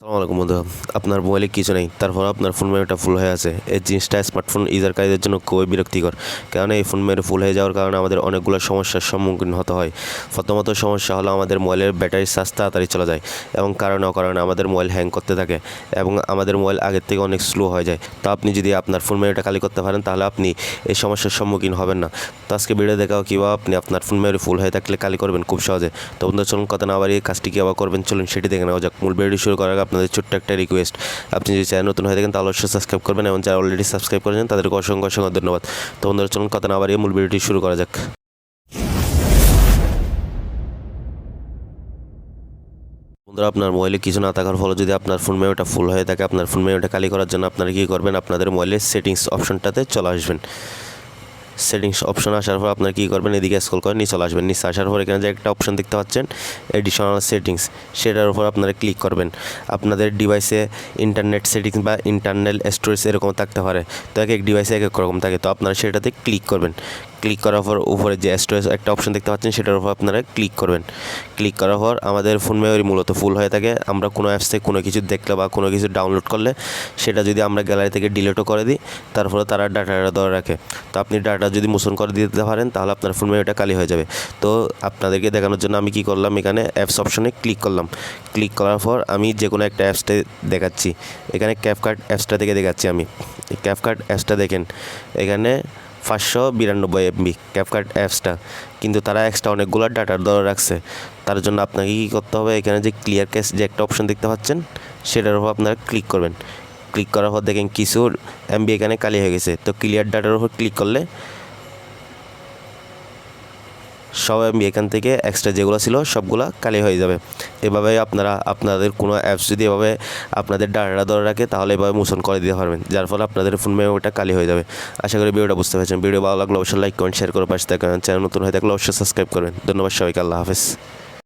Oh, আলাইকুম বন্ধু। আপনার মোবাইলে কিছু নেই তারপর আপনার ফোন মেমোরিটা ফুল হয়ে আছে। এই জিনিসটা স্মার্টফোন ইউজারকারীদের জন্য খুবই বিরক্তিকর। কারণ এই ফোন মেমোরি ফুল হয়ে যাওয়ার কারণে আমাদের অনেকগুলো সমস্যার সম্মুখীন হতে হয়। প্রথমত সমস্যা হলো আমাদের মোবাইলের ব্যাটারি চার্জ তাড়াতাড়ি চলে যায় এবং কারণে অকারণে আমাদের মোবাইল হ্যাং করতে থাকে এবং আমাদের মোবাইল আগের থেকে অনেক স্লো হয়ে যায়। তো আপনি যদি আপনার ফোন মেমোরিটা খালি করতে পারেন, তাহলে আপনি এই সমস্যার সম্মুখীন হবেন না। তো আজকে ভিডিও দেখাও কীভাবে আপনি আপনার ফোন মেমোরি ফুল হয়ে থাকলে খালি করবেন খুব সহজে। তো বন্ধু, চলুন কথা না বাড়িয়ে কাজটি কীভাবে করবেন, চলুন সেটি দেখে নেওয়া যাক। মূল ভিডিও শুরু করার আগে আপনাদের ছোট্ট একটা রিকোয়েস্ট আপনি যদি চ্যানেল নতুন হয়ে থাকেন, তাহলে অবশ্যই সাবস্ক্রাইব করবেন এবং যারা অলরেডি সাবস্ক্রাইব করেছেন, তাদেরকে অসংখ্য অসংখ্য ধন্যবাদ। তো বন্ধুরা, চলুন কথা না বাড়িয়ে মূল ভিডিওটি শুরু করা যাক। বন্ধুরা, আপনার মোবাইলে কিছু না থাকার ফলে যদি আপনার ফোন মেমোটা ফুল হয়ে থাকে, আপনার ফোন মেমোটা খালি করার জন্য আপনারা কী করবেন? আপনাদের মোবাইলের সেটিংস অপশনটাতে চলে আসবেন। সেটিংস অপশন আসার পর আপনার কী করবেন? এদিকে স্কোল করে নিচে চলে আসবেন। নিচে আসার পর এখানে যে একটা অপশন দেখতে পাচ্ছেন এডিশনাল সেটিংস সেটার উপর আপনারা ক্লিক করবেন। আপনাদের ডিভাইসে ইন্টারনেট সেটিংস বা ইন্টারনাল স্টোরেজ এরকম থাকতে পারে। তো এক এক ডিভাইসে এক এক রকম থাকে। তো আপনারা সেটাতে ক্লিক করবেন। ক্লিক করার পর উপরে যে স্টোরেজ একটা অপশন দেখতে পাচ্ছেন, সেটার উপর আপনারা ক্লিক করবেন। ক্লিক করার পর আমাদের ফোন মেমোরি মূলত ফুল হয়ে থাকে। আমরা কোনো অ্যাপস থেকে কোনো কিছু দেখলে বা কোনো কিছু ডাউনলোড করলে সেটা যদি আমরা গ্যালারি থেকে ডিলিটও করে দিই, তারপরে তারা ডাটাটা ধরে রাখে। তো আপনি ডাটা যদি মোশন করে দিতে পারেন, তাহলে আপনার ফোন মেমোরিটা খালি হয়ে যাবে। তো আপনাদেরকে দেখানোর জন্য আমি কি করলাম, এখানে অ্যাপস অপশনে ক্লিক করলাম। ক্লিক করার পর আমি যে কোনো একটা অ্যাপসটা দেখাচ্ছি। এখানে ক্যাপকার্ট অ্যাপসটা থেকে দেখাচ্ছি আমি। ক্যাপকার্ট অ্যাপসটা দেখেন। এখানে পাঁচশো বিরানব্বই এমবি ক্যাপকার্ট অ্যাপসটা কিন্তু তারা এক্সট্রা অনেকগুলো ডাটার ধরে রাখছে। তার জন্য আপনাকে কী করতে হবে? এখানে যে ক্লিয়ার ক্যাশ যে একটা অপশন দেখতে পাচ্ছেন, সেটার উপর আপনারা ক্লিক করবেন। ক্লিক করার পর দেখেন কিছু এমবি এখানে কালি হয়ে গেছে। তো ক্লিয়ার ডাটার উপর ক্লিক করলে সব আমি এখান থেকে এক্সট্রা যেগুলো ছিল সবগুলো কালি হয়ে যাবে। এভাবে আপনারা, আপনাদের কোনো অ্যাপস যদি এভাবে আপনাদের ডাটা ধরে রাখে, তাহলে এভাবে মোশন করে দিতে পারবেন। যার ফলে আপনাদের ফোন মেমোরিটা কালি হয়ে যাবে। আশা করি ভিডিওটা বুঝতে পারছেন। ভিডিও ভালো লাগলে অবশ্যই লাইক কমেন্ট শেয়ার করে পাশে থাকবেন। চ্যানেল নতুন হয়ে থাকলে অবশ্যই সাবস্ক্রাইব করবেন। ধন্যবাদ সবাইকে। আল্লাহ হাফেজ।